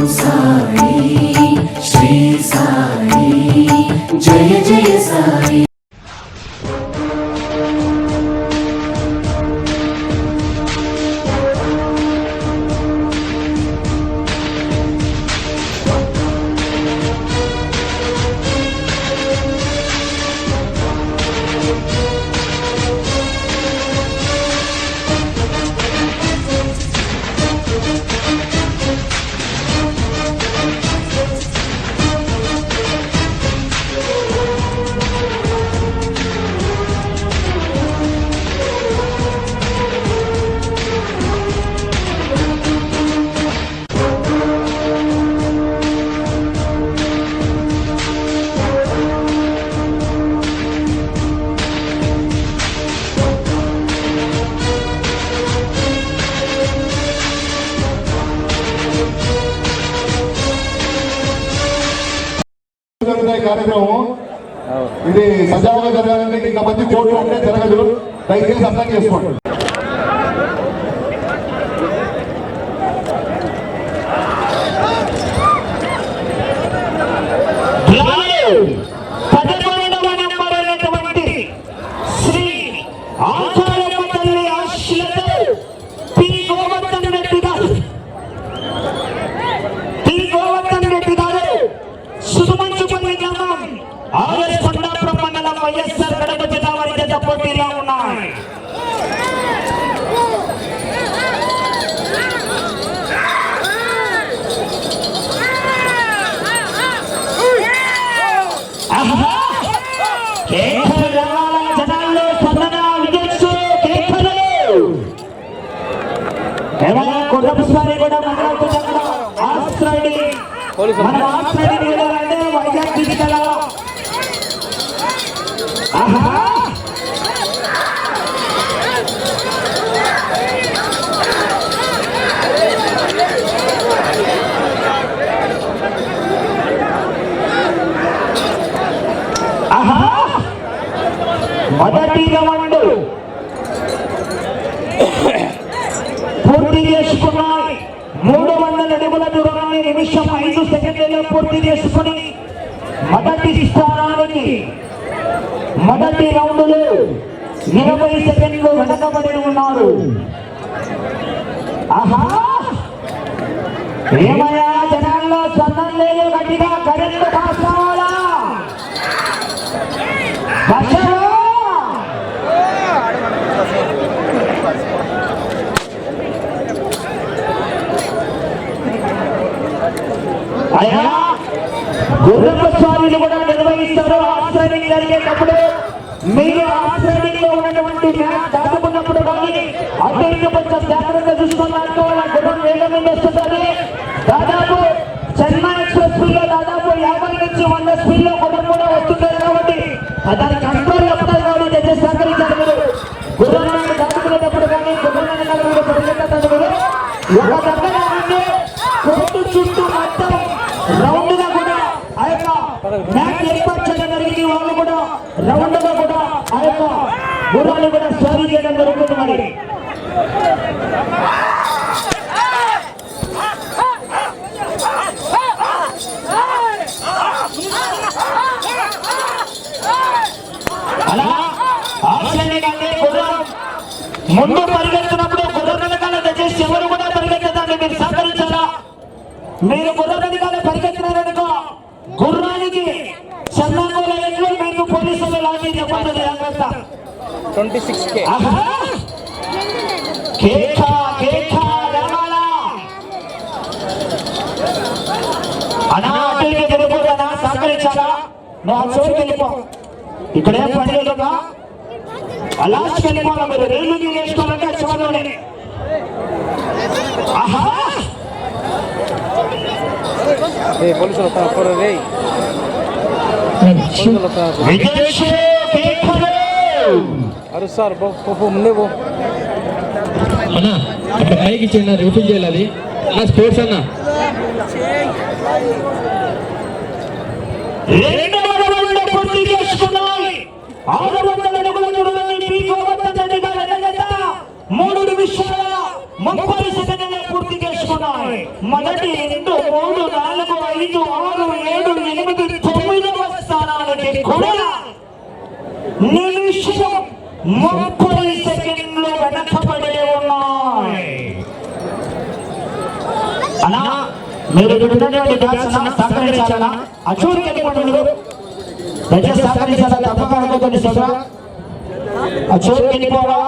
Musa జరుగుతాయి కార్యక్రమం. ఇది సజావుగా జరగాలంటే ఇంకా మంది కోట్లు ఉంటే జరగదు. దయచేసి అర్థం చేసుకోండి. మన మొదటి స్థానానికి మొదటి రౌండ్లో ఇరవై సెకండ్లు వెనకబడి ఉన్నారు. ఆహా! ఏమయ్యా జనాల్లో స్పందన లేదు గట్టిగా కరెంటు కాస్తావాలా బస్సులో అయ్యా! గుర్రపు స్వామిని కూడా నిర్వహిస్తారు ఆశ్రయం జరిగేటప్పుడు మీరు ఆశ్రయంలో ఉన్నటువంటి మ్యాచ్ దాటుకున్నప్పుడు కానీ అటు ఇటు కొంచెం జాగ్రత్త చూసుకున్నట్టు గుర్రం వేగం మీద వస్తుంది దాదాపు చెన్నై ఎక్స్ప్రెస్ స్పీడ్లో దాదాపు యాభై నుంచి వంద స్పీడ్లో గుర్రం కూడా వస్తుంది కాబట్టి దాని కంట్రోల్ వస్తుంది కాబట్టి జడ్జెస్ సహకరించారు మీరు. గుర్రం దాటుకునేటప్పుడు కానీ గుర్రం వెనకాల మీరు పరిగెత్తదండి మీరు ఒక దగ్గర ఉండి కోర్టు చుట్టూ మొత్తం రౌండ్గా కూడా ఆ యొక్క మ్యాచ్ ఏర్పాటు చేయడం జరిగింది వాళ్ళు కూడా రౌండ్గా కూడా ఆ యొక్క గుర్రాలు కూడా స్టోరీ చేయడం జరుగుతుంది మరి అలా ముందు పరిగెత్తినప్పుడు గుర్రం వెనకాల దయచేసి ఎవరు కూడా పరిగెత్తదాన్ని మీరు సహకరించాలా? మీరు గుర్ర వెనకాల పరిగెత్తినారనుకో గుర్రానికి చందంగోల ఎట్లు పోలీసులు లాంటి చెప్పండి ట్వంటీ సిక్స్ కే. ఆహా! కేక కేక రావాల అనా అటు ఇటు తిరుగుతున్నా సహకరించాలా నువ్వు ఆ చోటుకి వెళ్ళిపో ఇక్కడే అలాస్కి వెళ్ళిపోవాలి మీరు? రైలు నేర్చుకోవాలంటే ఆహా! పోలీసులు పోలీసులు అరు సార్ ముందే పో. అన్నా అక్కడ పైకి ఇచ్చిన రిఫిల్ చేయాలి అది. అన్న స్పోర్ట్స్ అన్న? మూడు నిమిషాల ముప్పై సెకండ్ల పూర్తి చేసుకున్నాయి. మొదటి రెండు మూడు నాలుగు ఐదు ఆరు ఏడు ఎనిమిది తొమ్మిదవ స్థానానికి కూడా నిమిషం ముప్పై సెకండ్లు వెనకబడి ఉన్నాయి. అలా మీరు ఇక్కడ అచూరి బ్యాచ్ దయచేసి సహకరించాలా? తప్పక అనుకోకండి సోదరా అచూరికి వెళ్ళిపోవాలా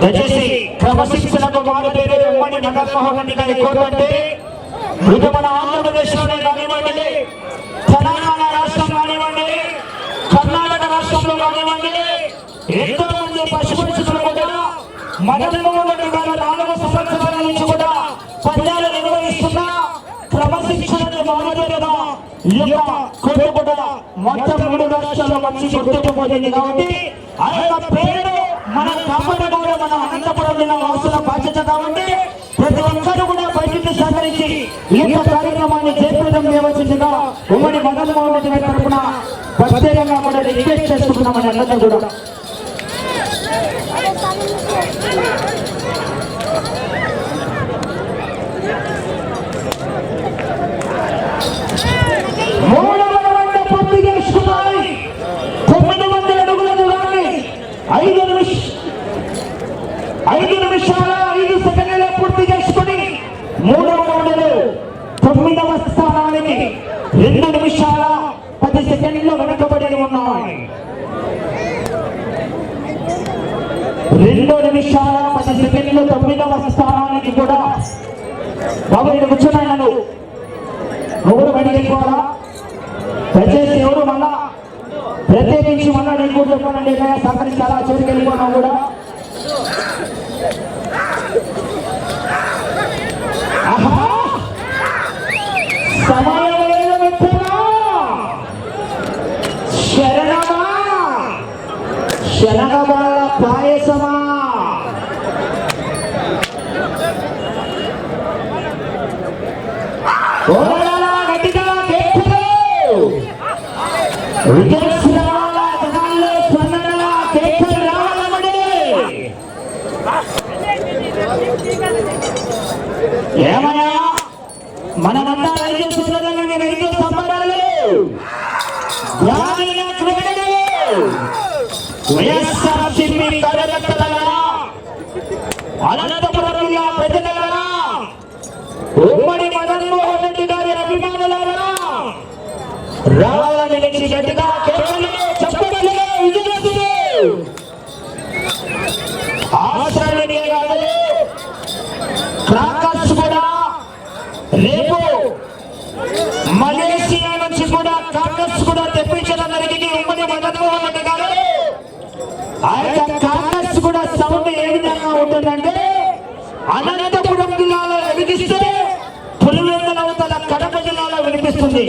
దయచేసి క్రమశిక్షణకు రెడ్డి గారి కోరుకుంటే ఇది మన ఆంధ్రప్రదేశ్లోనే కానివ్వండి రాష్ట్రంలో కానివ్వండి ఎంతో మంది పశుపక్షులు కూడా రెడ్డి గారు నాలుగు సంవత్సరాల నుంచి కూడా పందాలు నిర్వహిస్తున్న క్రమశిక్షణకు మారుపేరుగా ఈ యొక్క కోర్టు కూడా మొత్తం మూడు రాష్ట్రాల్లో మంచి గుర్తింపు పొందింది కాబట్టి ఆ యొక్క పేరు కాపాడుకోవడం మన అనంతపురం జిల్లా వాసుల బాధ్యత కాబట్టి ప్రతి ఒక్కరు కూడా బయటికి సహకరించి ఈ యొక్క కార్యక్రమాన్ని చేపట్టడం చేయవలసిందిగా ఉమ్మడి మదన్మోహన్ రెడ్డి గారి తరఫున ప్రత్యేకంగా కూడా రిక్వెస్ట్ చేసుకుంటున్నామని అందరూ కూడా. మూడవ రౌండ్ పూర్తి చేసుకున్నాయి తొమ్మిది వందల అడుగుల దూరాన్ని ఐదు నిమిష ఐదు నిమిషాల ఐదు పూర్తి చేసుకుని మూడవ రౌండ్లో తొమ్మిదవ స్థానానికి రెండు నిమిషాల పది సెకండ్లు వెనకబడి ఉన్నాయి. రెండు నిమిషాల పది సెకండ్లు తొమ్మిదవ స్థానానికి కూడా బాబు నేను కూర్చున్నాను. ఎవరు బయటికి వెళ్ళిపోవాలా? దయచేసి ఎవరు మళ్ళా ప్రత్యేకించి మళ్ళా నేను కూడా చెప్పానండి సహకరించాలా? చోటుకి వెళ్ళిపోయినా కూడా. కేకలు పాయసమా ఏమయ్యా? మనమంతా రైతు సోదరులని రైతు సంబరాలు అనంతపురం జిల్లా ప్రజలరా ఉమ్మడి మదన్మోహన్ రెడ్డి గారి అభిమానులారా రావాలని నుంచి గట్టిగా కేకలు, చప్పట్లు, విజయదులు. కాదు క్రాకర్స్ కూడా రేపు మలేషియా నుంచి కూడా కూడా తెప్పించడం జరిగింది ఉమ్మడి మదన్మోహన్ రెడ్డి గారు ఆయన సౌండ్ ఏ విధంగా ఉంటుందంటే అనంతపురం జిల్లాలో వినిపిస్తే పులివెందుల అవతల కడప జిల్లాలో వినిపిస్తుంది.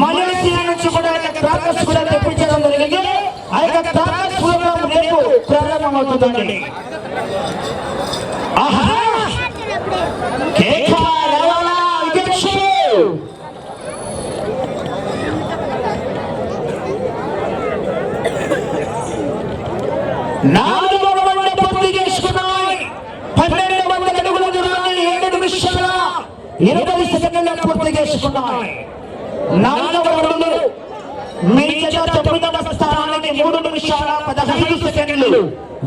మలేషియా నుంచి కూడా ట్రాకర్స్ కూడా తెప్పించడం జరిగింది. ఆ యొక్క ట్రాకర్స్ ప్రోగ్రామ్ రేపు ప్రారంభమవుతుందండి. ఆహా! కేక రవాణా అధ్యక్షుడు నాలుగు వందల పూర్తి చేసుకున్నాయి పన్నెండు వందల అడుగుల దూరాన్ని ఏడు నిమిషాల ఇరవై సెకండ్ల పూర్తి చేసుకున్నాయి. నాలుగవ రౌండ్ మీ తొమ్మిదవ స్థానానికి మూడు నిమిషాల పదహైదు సెకండ్లు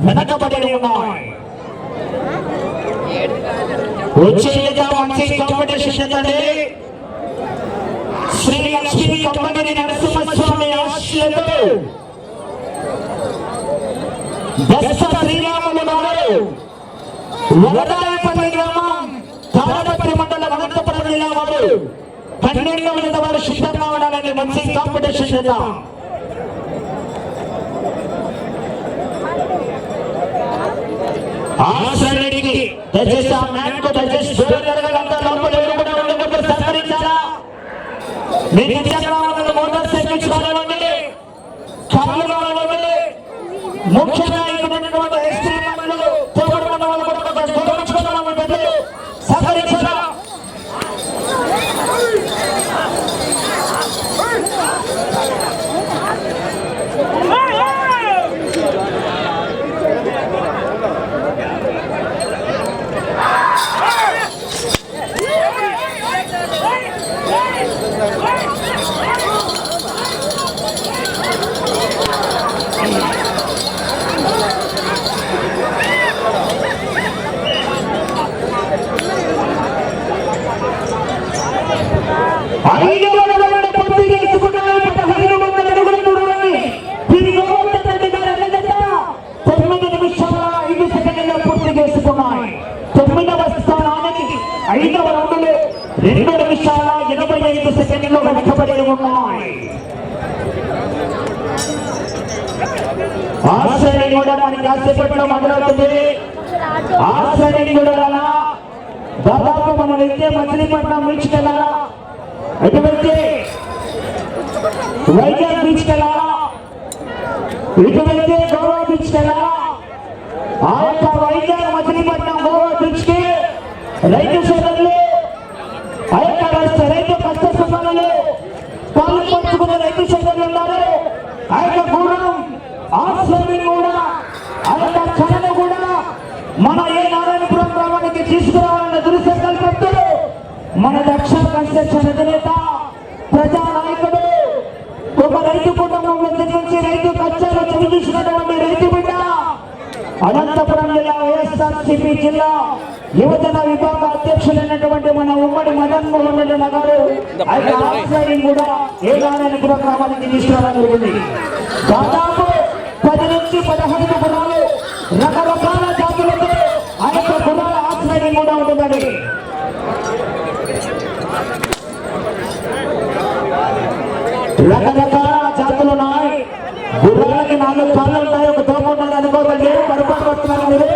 వెనకబడి ఉన్నాయి. వచ్చేదిగా మంచి కాంపిటీషన్ ఏంటంటే శ్రీ లక్ష్మీ కంపెనీ నరసింహస్వామి ఆశలతో దశ శ్రీరాములు గారు వరదాయపల్లి గ్రామం జిల్లా వారు పన్నెండు మంది వారు సిద్ధంగా ఉండాలని మంచి కాంపిటీషన్ చేద్దాం. ఆశ్రయుడికి దయచేసి ఆ మ్యాట్కు దయచేసి దూరం లోపల కూడా ఉండకూడదు. సహకరించాలా మీరు నిజంగా మోటార్ సైకిల్స్ కానివ్వండి కార్లు కానివ్వండి ముఖ్యంగా ఇక్కడ ఉన్నటువంటి ఎస్టీ మండలు తోడు ఉన్న వాళ్ళు కూడా కొంచెం గౌరవించుకున్నాము పెద్దలు సహకరించాలా ఐదవ రౌండ్లో రెండు నిమిషాల ఎనభై ఐదు సెకండ్లు వెనకబడి ఉన్నాయి ఆశ్రయం కూడా మనకి కాసేపట్లో మొదలవుతుంది ఆశ్రయం కూడా దాదాపు మనం ఇదే మచిలీపట్నం బీచ్కి వెళ్ళాలా ఎటు వెళ్తే వైజాగ్ బీచ్కి వెళ్ళాలా ఇటు వెళ్తే గోవా బీచ్కి వెళ్ళాలా ఆ యొక్క వైజాగ్ మచిలీపట్నం గోవా బీచ్కి రైతు సోదరులు ఆ యొక్క రాష్ట్ర రైతు కష్ట సుఖాలలో పాలు పంచుకున్న రైతు సోదరులు ఉన్నారు. ఆ యొక్క గుణం ఆశ్రమం కూడా ఆ యొక్క కళను కూడా మన ఏ నారాయణపురం గ్రామానికి తీసుకురావాలన్న దురుసంకల్పంతో మన దక్ష కన్స్ట్రక్షన్ అధినేత ప్రజా నాయకుడు ఒక రైతు కుటుంబంలో జన్మించి రైతు కష్టాలు చదివించినటువంటి రైతు బిడ్డ అనంతపురం జిల్లా వైఎస్ఆర్సీపీ జిల్లా యువజన విభాగ అధ్యక్షులైనటువంటి మన ఉమ్మడి మదన్ మోహన్ రెడ్డి గారు ఆయన కూడా ఏ నారాయణపురం గ్రామానికి తీసుకురావడం జరిగింది. దాదాపు పది నుంచి పదహైదు గుణాలు రకరకాల ఆశ్రయం కూడా ఉంటుందండి. రకరకాల జాతులు ఉన్నాయి. గుర్రాలకి నాలుగు కాళ్ళు ఉంటాయి. ఒక దోమ ఉంటుంది అనుకోకండి పొరపాటు పడుతున్నారు మీరు?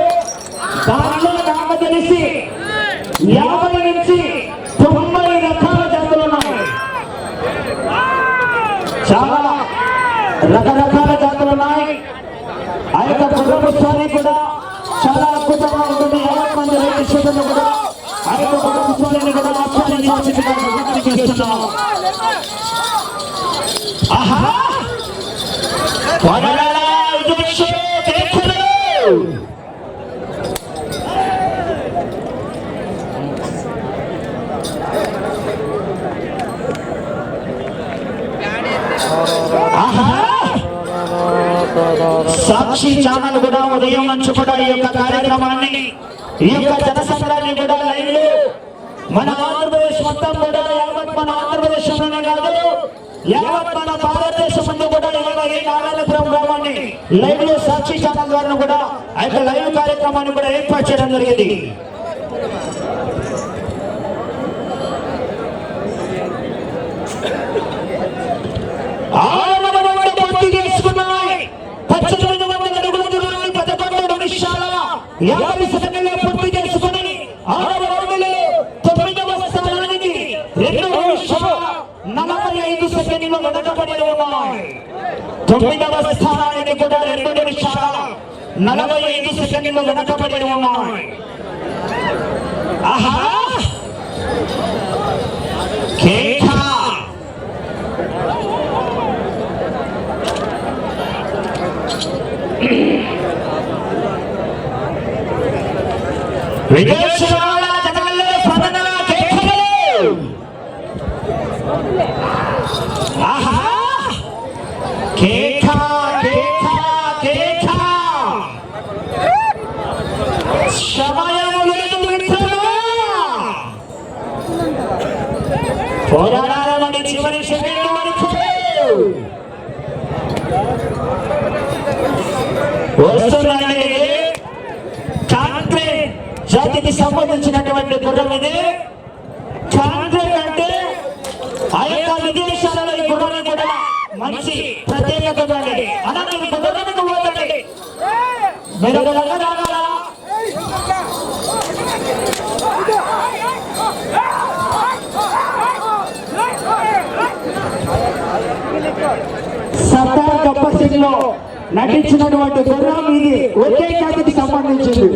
దానిలో నాకు తెలిసి యాభై నుంచి తొంభై రకాల జాతులు ఉన్నాయి. చాలా రకరకాల జాతులు ఉన్నాయి. ఆ యొక్క గుర్రపు కూడా మంది రైతు సోదరులు కూడా కూడా ఆహా సాక్షి ఛానల్ కూడా ఉదయం నుంచి కూడా ఈ యొక్క కార్యక్రమాన్ని ఈ యొక్క జనసంద్రాన్ని కూడా లైవ్లో మన ఆంధ్రప్రదేశ్ మొత్తం కూడా యావత్ మన ఆంధ్రప్రదేశంలోనే కాదు యావత్ మన భారతదేశం ముందు కూడా ఇరవై ఈ నారాయణపురం గ్రామాన్ని లైవ్లో సాక్షి ఛానల్ ద్వారా కూడా ఆ యొక్క లైవ్ కార్యక్రమాన్ని కూడా ఏర్పాటు చేయడం జరిగింది. ఆ వందల పూర్తి చేసుకున్నాయి పద్దెనిమిది వందల అడుగుల దూరాన్ని పదకొండు నిమిషాల యాభై సెకండ్లలో పూర్తి చేసుకుని ఆరవ రౌండ్లో తొమ్మిదవ స్థానానికి రెండు నిమిషాల నలభై ఐదు సెకండ్లు వెనకబడి ఉన్నాయి. తొమ్మిదవ స్థానానికి కూడా రెండు నిమిషాల నలభై ఐదు సెకండ్లు వెనకబడి ఉన్నాయి. ఆహా! కేఖా విదేశాల జనాల్లో స్పందన కేకలు ఆహా కేక కేక కేక సమయం లేదు మిత్రులు పోరాడాలని చివరి సెకండ్ వరకు సంబంధించినటువంటి గుర్రం ఇది. అంటే ఆ యొక్క విదేశాలలో ఈ గుర్రాన్ని కూడా మంచి ప్రత్యేకత ఉందండి అలా మీరు గుర్రానికి పోతండి మీరు సర్దార్ గబ్బర్ సింగ్లో నటించినటువంటి గుర్రం ఇది. ఒకే జాతికి సంబంధించింది.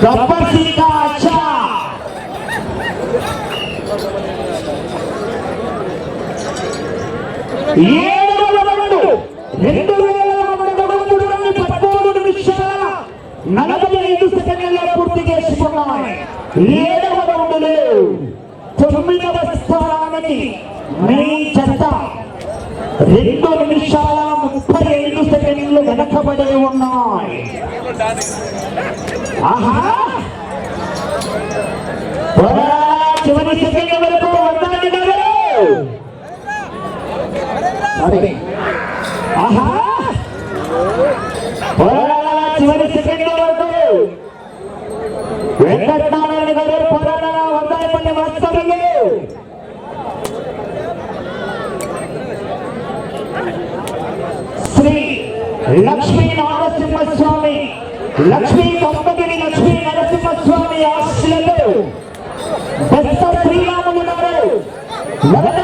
गब्बर सिंह का अच्छा ఏడు రెండు రెండు వేల మూడు వందల పదమూడు నిమిషాల నలభై ఐదు సెకండ్లలో పూర్తి చేసుకున్నాయి ఏడవ రౌండ్లో తొమ్మిదవ స్థానానికి మీ చెత్త రెండు నిమిషాల ముప్పై ఐదు సెకండ్లు వెనకబడి ఉన్నాయి. ఆహా! చివరి సెకండ్ వరకు వద్దండి ఆహా! చివరి సెకండ్ వరకు. వెంకటనారాయణ గారు పోరాడాల వందాయపల్లి వాస్తవ్యులు శ్రీ లక్ష్మీ నరసింహస్వామి లక్ష్మీ కొమ్మగిరి లక్ష్మీ నరసింహస్వామి ఆశీస్సులతో బెస్త శ్రీరాములు గారు మొదట